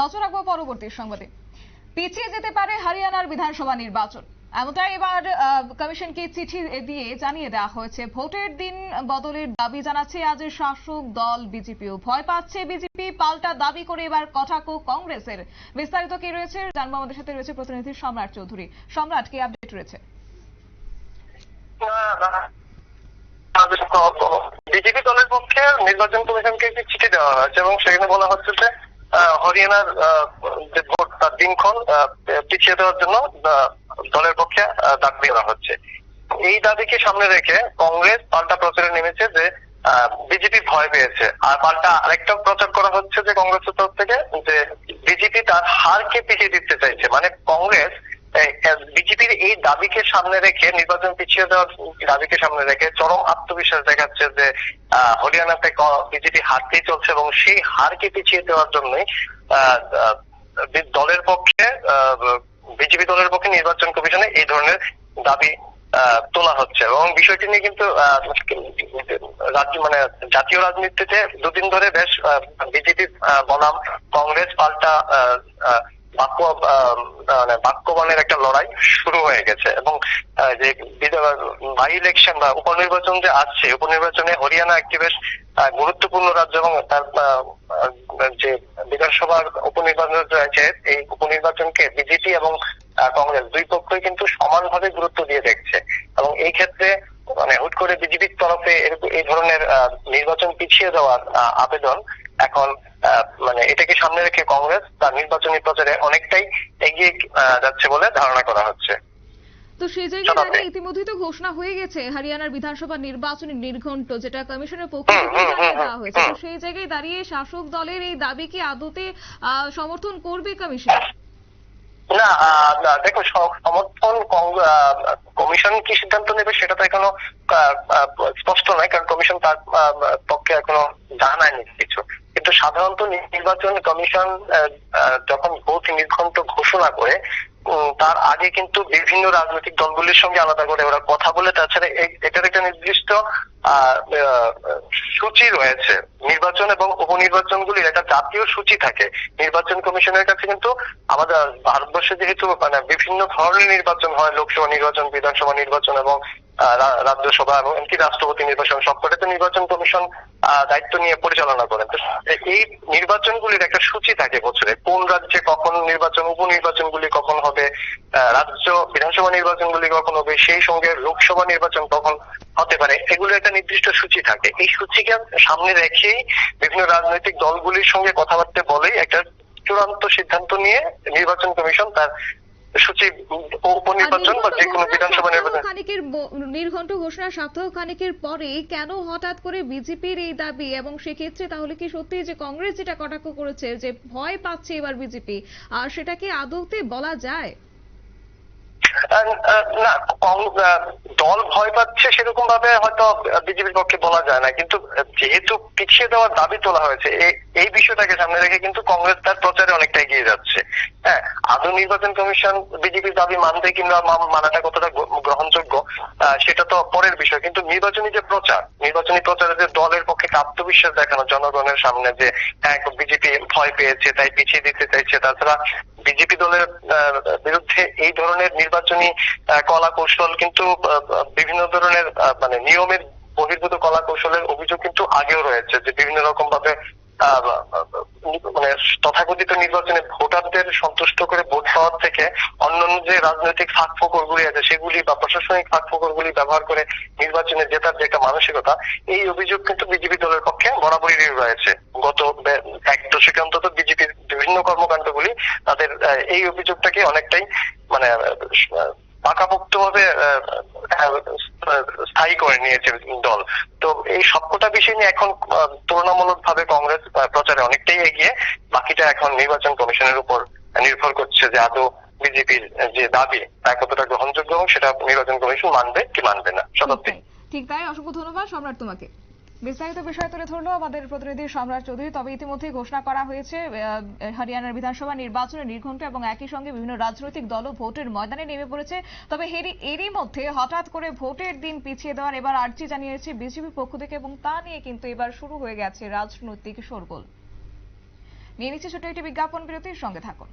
নজর রাখব পরবর্তী সংবাদে। পিছিয়ে যেতে পারে হরিয়ানার বিধানসভা নির্বাচন। এমনটাই এবার কমিশনকে চিঠি দিয়ে জানিয়ে দেওয়া হয়েছে। ভোটের দিন বদলের দাবি জানাচ্ছে আজ শাসক দল বিজেপিও। ভয় পাচ্ছে বিজেপি, পাল্টা দাবি করে এবার কটাক্ষ কংগ্রেসের। বিস্তারিত কি রয়েছে জানব আমাদের সাথে রয়েছে প্রতিনিধি সম্রাট চৌধুরী। সম্রাট, কি আপডেট রয়েছে? বিজেপি দলের পক্ষে নির্বাচন কমিশনকে একটি চিঠি দেওয়া হয়েছে এবং সেখানে বলা হচ্ছে যে হরিয়ানার যে ভোট তার দিনক্ষণ পিছিয়ে দেওয়ার জন্য দলের পক্ষে দাবি করা হচ্ছে। এই দাবিকে সামনে রেখে কংগ্রেস পাল্টা প্রচারে নেমেছে যে বিজেপি ভয় পেয়েছে। আর পাল্টা আরেকটা প্রচার করা হচ্ছে যে কংগ্রেসের তরফ থেকে, যে বিজেপি তার হারকে পিছিয়ে দিতে চাইছে। মানে কংগ্রেস বিজেপির এই দাবিকে সামনে রেখে, নির্বাচন পিছিয়ে দেওয়ার দাবিকে সামনে রেখে চরম আত্মবিশ্বাস দেখাচ্ছে যে হরিয়ানাতে বিজেপি হারতেই চলছে এবং সেই হারকে পিছিয়ে দেওয়ার জন্যই দলের পক্ষে বিজেপি দলের পক্ষে নির্বাচন কমিশনে এই ধরনের দাবি তোলা হচ্ছে। এবং বিষয়টি নিয়ে কিন্তু রাজ্য মানে জাতীয় রাজনীতিতে দুদিন ধরে বেশ বিজেপি বনাম কংগ্রেস পাল্টা বাক্য মানে বাক্যবানের একটা লড়াই শুরু হয়ে গেছে এবং যে বাই ইলেকশন বা উপনির্বাচন যে আসছে, উপনির্বাচনে হরিয়ানা একটি বেশ গুরুত্বপূর্ণ রাজ্য এবং তার যে বিধানসভার উপনির্বাচন রয়েছে, এই উপনির্বাচনকে বিজেপি এবং কংগ্রেস দুই পক্ষই কিন্তু সমানভাবে গুরুত্ব দিয়ে দেখছে এবং এই ক্ষেত্রে মানে হুট করে বিজেপির তরফে এই ধরনের নির্বাচন পিছিয়ে দেওয়ার আবেদন এখন মানে এটাকে সামনে রেখে কংগ্রেস তার নির্বাচনী প্রচারে অনেকটাই এগিয়ে যাচ্ছে বলে ধারণা করা হচ্ছে। তো সেই জায়গায়। দাঁড়িয়ে ইতিমধ্যেই তো ঘোষণা হয়ে গেছে হরিয়ানার বিধানসভা নির্বাচনী নির্ঘণ্ট যেটা কমিশনের পক্ষ থেকে দেওয়া হয়েছে। তো সেই জায়গায় দাঁড়িয়ে শাসক দলের এই দাবি কি আদতে সমর্থন করবে কমিশন? না দেখো সমর্থন কমিশন কি সিদ্ধান্ত নেবে সেটা তো এখনও স্পষ্ট নয়, কারণ কমিশন তার পক্ষে এখনও জানায়নি কিছু। কিন্তু সাধারণত নির্বাচন কমিশন যখন ভোট নির্ঘণ্ট ঘোষণা করে তার আগে কিন্তু বিভিন্ন রাজনৈতিক দলগুলির সঙ্গে আলাদা করে ওরা কথা বলে, তাছাড়া এটার একটা নির্দিষ্ট সূচি রয়েছে। নির্বাচন এবং উপনির্বাচনগুলির একটা জাতীয় সূচি থাকে। নির্বাচন কমিশনের কাছে কিন্তু আমাদের ভারতবর্ষে যেহেতু মানে বিভিন্ন ধরনের নির্বাচন হয়, লোকসভা নির্বাচন, বিধানসভা নির্বাচন এবং রাজ্যসভা এবং এমনকি রাষ্ট্রপতি নির্বাচন সবকটাতে নির্বাচন কমিশন দায়িত্ব নিয়ে পরিচালনা করেন। তো এই নির্বাচনগুলির একটা সূচি থাকে বছরে। কোন রাজ্যে কখন নির্বাচন, উপনির্বাচনগুলি কখন হবে রাজ্য বিধানসভা নির্বাচনগুলি কখন হবে, সেই সঙ্গে লোকসভা নির্বাচন কখন হতে পারে। এগুলো একটা নির্দিষ্ট সূচি থাকে। এই সূচিকে সামনে রেখেই বিভিন্ন রাজনৈতিক দলগুলির সঙ্গে কথাবার্তা বলেই একটা চূড়ান্ত সিদ্ধান্ত নিয়ে নির্বাচন কমিশন তার সূচি উপনির্বাচন বা যে কোনো বিধানসভা নির্বাচন। খানিকের নির্ঘণ্ট ঘোষণা সপ্তাহ খানিকের পরে কেন হঠাৎ করে বিজেপির এই দাবি এবং সেক্ষেত্রে তাহলে কি সত্যি যে কংগ্রেস যেটা কটাক্ষ করেছে যে ভয় পাচ্ছে এবার বিজেপি আর সেটা কি আদৌতে বলা যায়? না দল ভয় পাচ্ছে সেরকম ভাবে হয়তো বিজেপির পক্ষে বলা যায় না। কিন্তু যেহেতু পিছিয়ে দেওয়ার দাবি তোলা হয়েছে এই- বিষয়টাকে সামনে রেখে কিন্তু কংগ্রেস তার প্রচারে অনেকটা এগিয়ে যাচ্ছে। হ্যাঁ আদৌ নির্বাচন কমিশন বিজেপির দাবি মানবে কিংবা মানাটা কতটা গ্রহণযোগ্য সেটা তো পরের বিষয়। কিন্তু নির্বাচনী যে প্রচার, নির্বাচনী প্রচারে যে দলের আত্মবিশ্বাস দেখানো, জনগণের সামনে যে হ্যাঁ বিজেপি ভয় পেয়েছে, তাই পিছিয়ে দিতে চাইছে, তাছাড়া বিজেপি দলের বিরুদ্ধে এই ধরনের নির্বাচনী কলা কৌশল কিন্তু বিভিন্ন ধরনের মানে নিয়মের বহির্ভূত কলা কৌশলের অভিযোগ কিন্তু আগেও রয়েছে যে, বিভিন্ন রকম ভাবে আহ, মানে তথাকথিত নির্বাচনে ভোটারদের সন্তুষ্ট করে ভোট পাওয়ার থেকে অন্যান্য যে রাজনৈতিক ফাঁক ফোকরগুলি আছে, সেগুলি বা প্রশাসনিক ফাঁক ফোকরগুলি ব্যবহার করে নির্বাচনে জেতার যে একটা মানসিকতা, এই অভিযোগ কিন্তু বিজেপি দলের পক্ষে বরাবরই রয়েছে। গত এক দশকে অন্তত বিজেপির বিভিন্ন কর্মকাণ্ডগুলি তাদের এই অভিযোগটাকে অনেকটাই মানে পাকাপোক্ত ভাবে স্থায়ী করে নিয়েছে দল। তো এই সবকটা বিষয় নিয়ে এখন তুলনামূলক ভাবে কংগ্রেস প্রচারে অনেকটাই এগিয়ে। বাকিটা এখন নির্বাচন কমিশনের উপর নির্ভর করছে যে আদৌ বিজেপির যে দাবি তা কতটা গ্রহণযোগ্য এবং সেটা নির্বাচন কমিশন মানবে কি মানবে না। শতাব্দী। ঠিক ঠিক তাই। অসংখ্য ধন্যবাদ সম্রাট তোমাকে। বিস্তারিত বিষয় তুলে ধরলো আমাদের প্রতিনিধি সম্রাট চৌধুরী। তবে ইতিমধ্যে ঘোষণা করা হয়েছে হরিয়ানার বিধানসভা নির্বাচনের নির্ঘণ্ট এবং একই সঙ্গে বিভিন্ন রাজনৈতিক দলও ভোটের ময়দানে নেমে পড়েছে। তবে এরই মধ্যে হঠাৎ করে ভোটের দিন পিছিয়ে দেওয়ার এবার আর্জি জানিয়েছে বিজেপির পক্ষ থেকে এবং তা নিয়ে কিন্তু এবার শুরু হয়ে গেছে রাজনৈতিক শোরগোল। নিয়ে নিচ্ছে ছোট্ট একটি বিজ্ঞাপন বিরতির সঙ্গে থাকুন।